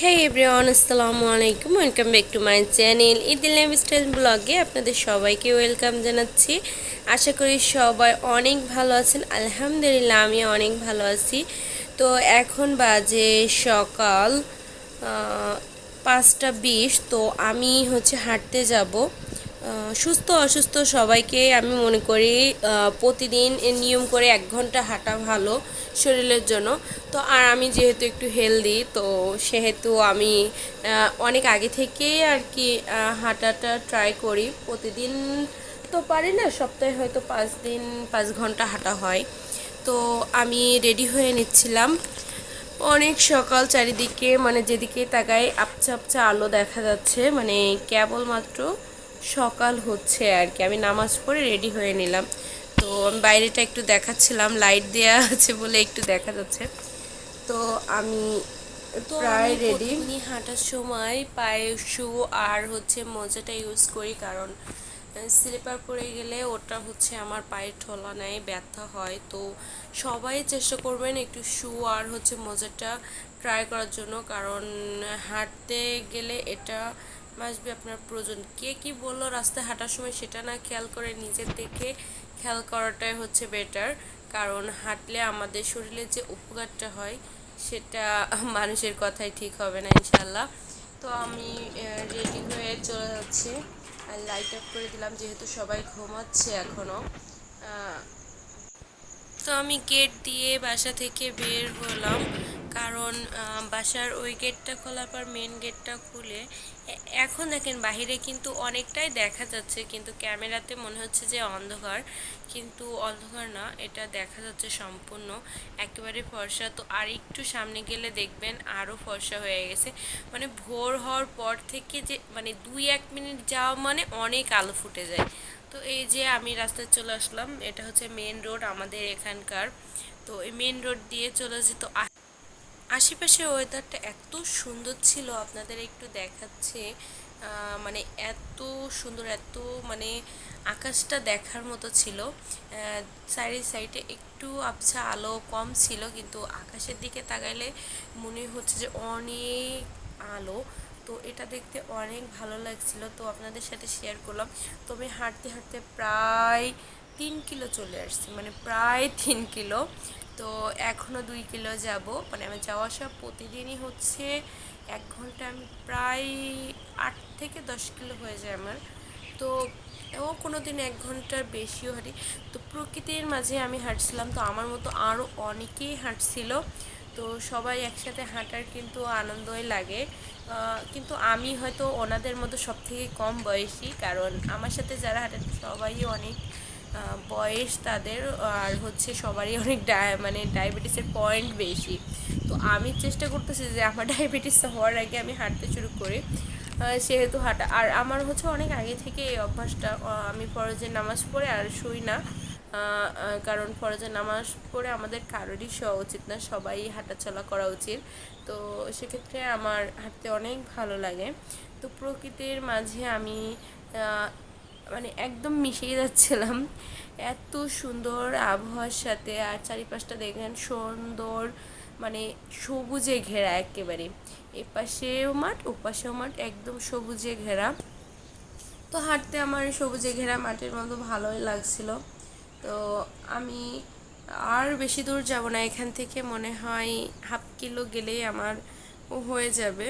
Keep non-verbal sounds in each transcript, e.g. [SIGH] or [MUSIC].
হে everyone আসসালামু আলাইকুম welcome back to my channel Idil style ব্লগে আপনাদের সবাইকে ওয়েলকাম জানাচ্ছি। আশা করি সবাই অনেক ভালো আছেন। আলহামদুলিল্লাহ, আমি অনেক ভালো আছি। তো এখন বাজে সকাল পাঁচটা বিশ। তো আমি হচ্ছে হাঁটতে যাব। সুস্থ অসুস্থ সবাইকে আমি মনে করি প্রতিদিন নিয়ম করে এক ঘণ্টা হাঁটা ভালো শরীরের জন্য। তো আর আমি যেহেতু একটু হেলদি তো সেহেতু আমি অনেক আগে থেকেই আর কি হাঁটাটা ট্রাই করি। প্রতিদিন তো পারি না, সপ্তাহে হয়তো পাঁচ দিন, পাঁচ ঘণ্টা হাঁটা হয়। তো আমি রেডি হয়ে নিচ্ছিলাম। অনেক সকাল চারিদিকে মানে যেদিকে তাকায় আপচা আপচা আলো দেখা যাচ্ছে মানে কেবলমাত্র সকাল হচ্ছে আর কি। আমি নামাজ পড়ে রেডি হয়ে নিলাম। তো আমি বাইরেটা একটু দেখাচ্ছিলাম লাইট দেওয়া আছে বলে একটু দেখা যাচ্ছে। তো আমি প্রায় রেডি হাঁটার সময় পায়ে শু আর হচ্ছে মোজাটা ইউজ করি কারণ স্লিপার পরে গেলে ওটা হচ্ছে আমার পায়ে ঠোলা নেয় ব্যথা হয়। তো সবাই চেষ্টা করবেন একটু শু আর হচ্ছে মোজাটা ট্রাই করার জন্য। কারণ হাঁটতে গেলে এটা মাসবে আপনার প্রয়োজন। কে কি বলল রাস্তায় হাঁটার সময় সেটা না খেয়াল করে নিজের দেখে খেয়াল করাটাই হচ্ছে বেটার কারণ হাঁটলে আমাদের শরীরে যে উপকারটা হয় সেটা মানুষের কথাই ঠিক হবে না ইনশাল্লাহ তো আমি রেডি হয়ে চলে যাচ্ছি। লাইট অফ করে দিলাম, যেহেতু সবাই ঘুমাচ্ছে এখনও তো আমি গেট দিয়ে বাসা থেকে বের হলাম। কারণ বাসার ওই গেটটা খোলার পর মেন গেটটা খুলে এখন দেখেন বাহিরে কিন্তু অনেকটাই দেখা যাচ্ছে, কিন্তু ক্যামেরাতে মনে হচ্ছে যে অন্ধকার। কিন্তু অন্ধকার না, এটা দেখা যাচ্ছে সম্পূর্ণ। একেবারে ফর্সা। তো আর একটু সামনে গেলে দেখবেন আরও ফর্সা হয়ে গেছে। মানে ভোর হওয়ার পর থেকে যে মানে দুই এক মিনিট যাওয়া মানে অনেক আলো ফুটে যায়। তো এই যে আমি রাস্তায় চলে আসলাম, এটা হচ্ছে মেন রোড আমাদের এখানকার। তো এই মেন রোড দিয়ে চলে যেত আ- আশেপাশের ওয়েদারটা এত সুন্দর ছিল, আপনাদের একটু দেখাচ্ছে। মানে এত সুন্দর, এত মানে আকাশটা দেখার মতো ছিল। সাইডে সাইডে একটু আবছা আলো কম ছিল, কিন্তু আকাশের দিকে তাকাইলে মনে হচ্ছে যে অনেক আলো। তো এটা দেখতে অনেক ভালো লাগছিল। তো আপনাদের সাথে শেয়ার করলাম। তো আমি হাঁটতে হাঁটতে প্রায় তিন কিলো চলে আসছি মানে প্রায় তিন কিলো। তো এখনও দুই কিলো যাব। মানে আমি যাওয়া আসা প্রতিদিনই হচ্ছে এক ঘণ্টা, আমি প্রায় আট থেকে দশ কিলো হয়ে যায় আমার। তো ও কোনো দিন এক ঘণ্টার বেশিও হাঁটি তো প্রকৃতির মাঝে আমি হাঁটছিলাম। তো আমার মতো আরও অনেকেই হাঁটছিল। তো সবাই একসাথে হাঁটার কিন্তু আনন্দই লাগে। কিন্তু আমি হয়তো ওনাদের মতো সব থেকে কম বয়সী, কারণ আমার সাথে যারা হাঁটেন সবাই অনেক বয়স তাদের, আর হচ্ছে সবারই অনেক মানে ডায়াবেটিসের পয়েন্ট বেশি। তো আমি চেষ্টা করতেছি যে আমার [LAUGHS] ডায়াবেটিস হওয়ার আগে আমি হাঁটতে শুরু করি সেহেতু হাঁটা। আর আমার হচ্ছে অনেক আগে থেকে এই অভ্যাসটা আমি ফরজের নামাজ পড়ে আর শুই না। কারণ ফরজের নামাজ পড়ে আমাদের কারোরই শোয়া উচিত না, সবাই হাঁটাচলা করা উচিত। তো সেক্ষেত্রে আমার হাঁটতে অনেক ভালো লাগে। তো প্রকৃতির মাঝে আমি মানে একদম মিশেই যাচ্ছিলাম। এত সুন্দর আবহাওয়ার সাথে আর চারিপাশটা দেখেন সুন্দর মানে সবুজে ঘেরা একেবারে। এপাশেও মাঠ, ওপাশেও মাঠ, একদম সবুজে ঘেরা। তো হাঁটতে আমার সবুজে ঘেরা মাঠের মতো ভালোই লাগছিল। তো আমি আর বেশি দূর যাব না। এখান থেকে মনে হয় হাফ কিলো গেলেই আমার হয়ে যাবে।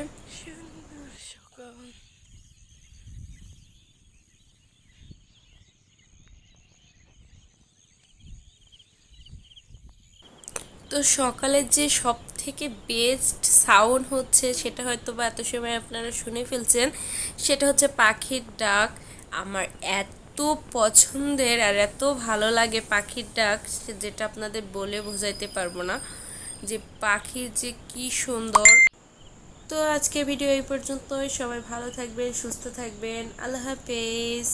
তো সকালের যে সব থেকে বেস্ট সাউন্ড হচ্ছে, সেটা হয়তো বা এত সময় আপনারা শুনে ফেলছেন, সেটা হচ্ছে পাখির ডাক। আমার এত পছন্দের আর এত ভালো লাগে পাখির ডাক যেটা আপনাদের বলে বোঝাইতে পারব না, যে পাখির যে কি সুন্দর। তো আজকে ভিডিও এই পর্যন্তই। সবাই ভালো থাকবেন, সুস্থ থাকবেন। আল্লাহ হাফেজ।